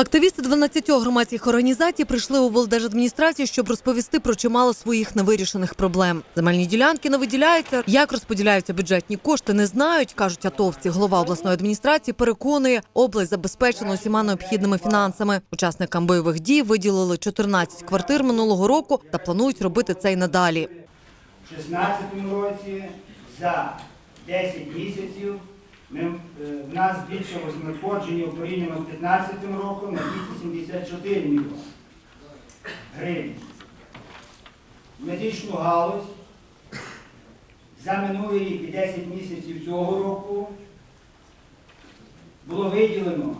Активісти 12 громадських організацій прийшли у облдержадміністрацію, щоб розповісти про чимало своїх невирішених проблем. Земельні ділянки не виділяються. Як розподіляються бюджетні кошти, не знають, кажуть атовці. Голова обласної адміністрації переконує, область забезпечена усіма необхідними фінансами. Учасникам бойових дій виділили 14 квартир минулого року та планують робити це й надалі. У 2016 році за 10 місяців ми, е, в нас збільшилось надходження порівняно з 2015 роком на 274 мільйони гривень. Медичну галузь за минулий рік і 10 місяців цього року було виділено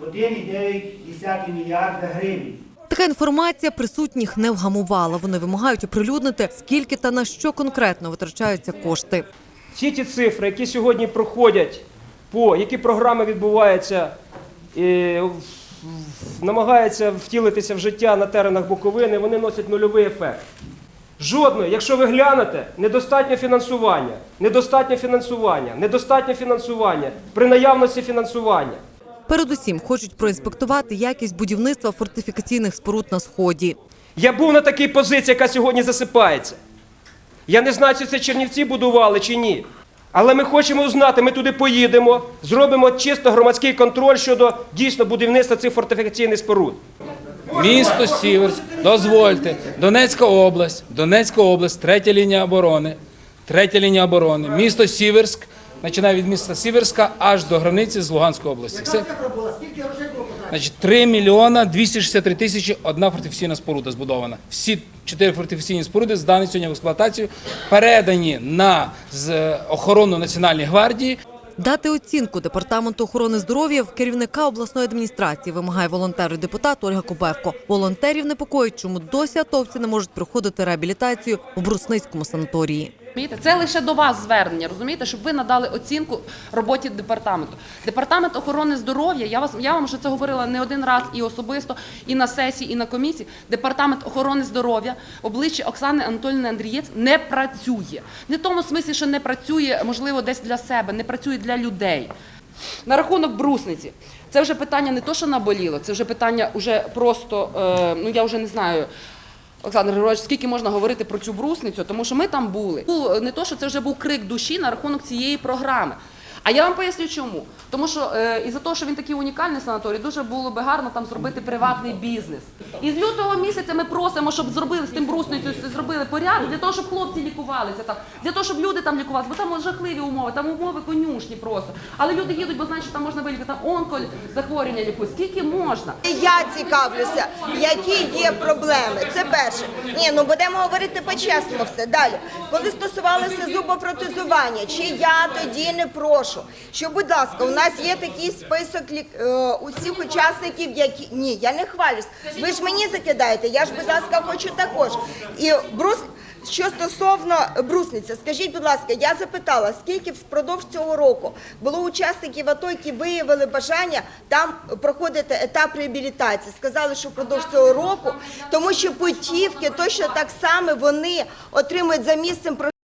1,9 мільярда гривень. Така інформація присутніх не вгамувала. Вони вимагають оприлюднити, скільки та на що конкретно витрачаються кошти. Всі ті цифри, які сьогодні проходять, по які програми відбуваються, е, в- в- намагаються втілитися в життя на теренах Буковини, вони носять нульовий ефект. Жодної, якщо ви глянете, недостатньо фінансування, недостатньо фінансування, недостатньо фінансування при наявності фінансування. Передусім хочуть проінспектувати якість будівництва фортифікаційних споруд на сході. Я був на такій позиції, яка сьогодні засипається. Я не знаю, чи це Чернівці будували чи ні. Але ми хочемо знати, ми туди поїдемо, зробимо чисто громадський контроль щодо дійсно будівництва цих фортифікаційних споруд. Місто Сіверськ, дозвольте, Донецька область, Донецька область, третя лінія оборони, третя лінія оборони, місто Сіверськ, починає від міста Сіверська аж до границі з Луганської області. Все. Значить, 3 мільйона 263 тисячі одна фортифікаційна споруда збудована. Всі чотири фортифікаційні споруди здані сьогодні в експлуатацію, передані на з охорону Національної гвардії. Дати оцінку департаменту охорони здоров'я в керівника обласної адміністрації вимагає волонтер і депутат Ольга Кубевко. Волонтерів непокоїть, чому досі атовці не можуть проходити реабілітацію в Брусницькому санаторії. Розумієте? Це лише до вас звернення, розумієте, щоб ви надали оцінку роботі департаменту. Департамент охорони здоров'я, я вас я вам вже це говорила не один раз і особисто, і на сесії, і на комісії. Департамент охорони здоров'я, обличчя Оксани Анатольовни Андрієць не працює. Не в тому смислі, що не працює, можливо, десь для себе, не працює для людей. На рахунок брусниці, це вже питання не то, що наболіло, це вже питання вже просто, е, ну я вже не знаю. Олександр Григорович, скільки можна говорити про цю брусницю, тому що ми там були. Не то, що це вже був крик душі на рахунок цієї програми. А я вам поясню чому. Тому що е, із-за того, що він такий унікальний санаторій, дуже було би гарно там зробити приватний бізнес. І з лютого місяця ми просимо, щоб зробили з тим брусницею, зробили порядок для того, щоб хлопці лікувалися там, для того, щоб люди там лікувалися, бо там жахливі умови, там умови конюшні просто. Але люди їдуть, бо знають, що там можна вилікувати, там онколь захворювання лікують. Скільки можна? Я цікавлюся, які є проблеми. Це перше. Ні, ну будемо говорити по-чесному все. Далі, коли стосувалося зубопротезування, чи я тоді не прошу, що, будь ласка, у нас є такий список е, усіх учасників, які ні, я не хвалюсь. Ви ж мені закидаєте, я ж, будь ласка, хочу також. І брус. Що стосовно брусниці, скажіть, будь ласка, я запитала, скільки впродовж цього року було учасників АТО, які виявили бажання там проходити етап реабілітації. Сказали, що впродовж цього року, тому що путівки точно так само вони отримують за місцем